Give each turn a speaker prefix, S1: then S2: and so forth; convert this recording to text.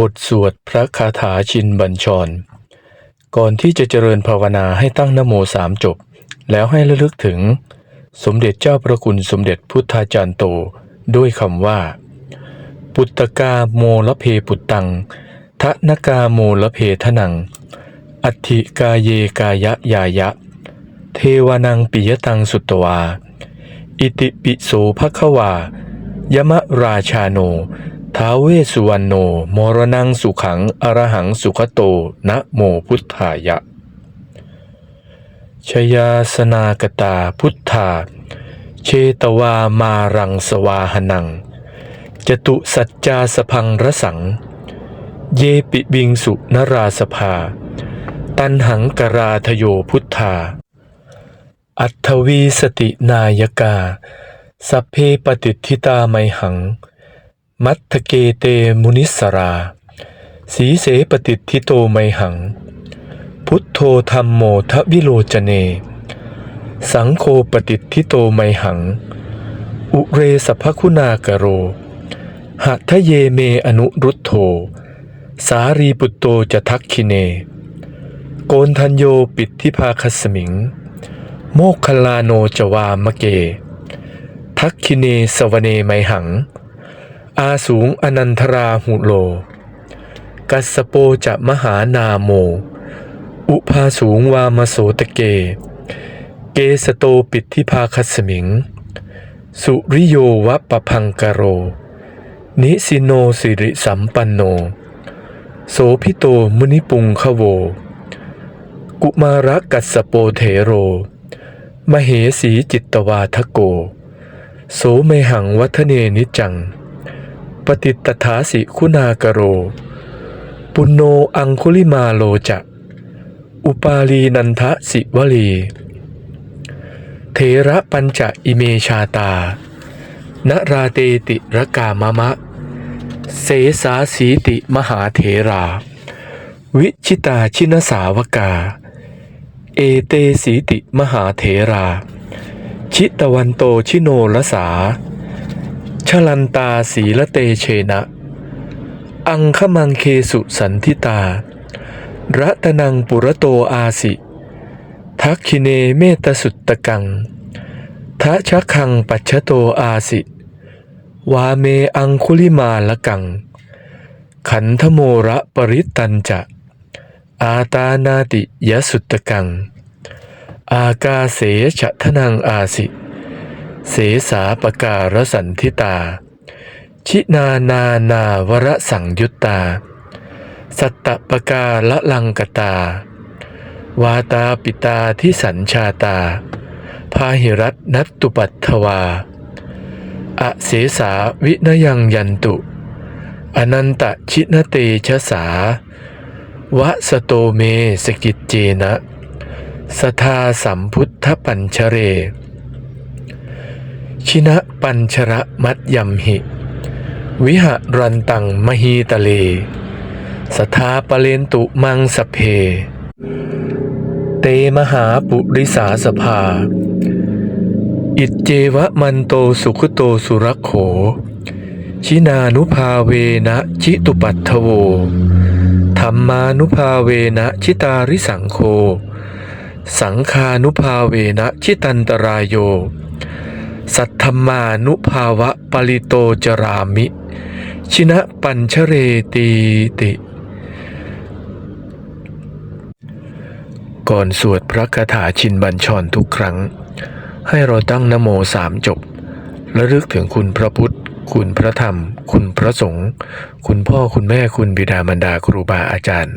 S1: บทสวดพระคาถาชินบัญชร ก่อนที่จะเจริญภาวนาให้ตั้งนโมสามจบ แล้วให้ระลึกถึง สมเด็จเจ้าพระคุณสมเด็จพุทธาจารย์โต ด้วยคำว่า ปุตตกาโมละเพปุตตังทะนกาโมละเพทนัง อัติกาเยกายะยายะ เทวานังปิยตังสุตวา อิติปิโสภควายมราชาโน ท้าเวสุวรรณโน มรณังสุขัง อรหังสุขโต นะโมพุทธายะ ชยาสนากตาพุทธา เชตวามารังสวาหนัง จตุสัจจาสพังระสัง เยปิบิงสุนราสภา ตันหังกราทโยพุทธา อัทวีสตินายกา สัพเพปฏิทิตาไมหัง มัทเกเตมุนิสรา สีเสปฏิทิโตไมหัง พุทโธธรรมโมทวิโลจเน สังโฆปฏิทิโตไมหัง อุเรสภคุณากโร หัทเยเมอนุรุตโธ สารีปุตโตจะทักคิเน โกนทัญโยปิทิภาคสมิง โมคคลลาโนจวามะเก ทักคิเนสวเนไมหัง อาสูงอนันทราหุโล กัสโปจะมหานาโม อุภาสูงวามโสตเก เกสโตปิดทิภาคสมิง สุริโยวะปะพังกโร นิสิโนสิริสัมปันโน โสพิโตมุนิปุงขโว กุมารกัสสโปเถโร มเหสีจิตตวาทโก โสเมหังวัฒเนนิจัง ปฏิตถาสิคุณากโร ปุณโนอังคุลิมาโลจะอุปาลีนันทสิวลี เทระปัญจอิเมชาตา นราเตติรกามะมะ เสสาสีติมหาเถรา วิชิตาชินสาวกา เอเตสีติมหาเถรา ชิตวันโตชิโนลสา ชลันตาสีละเตเชนะ อังคมังเคสุสันทิตา รัตนังปุระโตอาสิ ทักคิเนเมตสุตตะกังทะชะคังปัจฉโตอาสิ วาเมอังคุลิมาละกัง ขันธโมระปริตตันจะ อาตานาติยสุตตะกัง อากาเสฉะทนังอาสิ เสสาปการสันทิตา ชินานานาวรสังยุตตา สัตตปกาละลังกตา วาตาปิตาที่สัญชาตา พาหิรัตนัตตุปัตถวา อเสสาวินยังยันตุ อนันตชินเตชะสาวะสโตเมสกิจเจนะ สทาสัมพุทธปัญชเร ชินะปัญชระมัดยมหิ วิหะรันตังมหีตะเลสทาปเลนตุมังสเพ เตมหาปุริสาสภา อิจเจวะมันโตสุขโตสุรักโข ชินานุภาเวนะชิตุปัตถโว ธรรมานุภาเวนะชิตาริสังโฆสังคานุภาเวนะชิตันตรายโย สัทธมานุภาวะปริโตจรามิ ชินะปัญชเรตีติ ก่อนสวดพระคาถาชินบัญชรทุกครั้ง ให้เราตั้งนโมสามจบ และลึกถึงคุณพระพุทธ คุณพระธรรม คุณพระสงฆ์คุณพ่อคุณแม่คุณบิดามารดาครูบาอาจารย์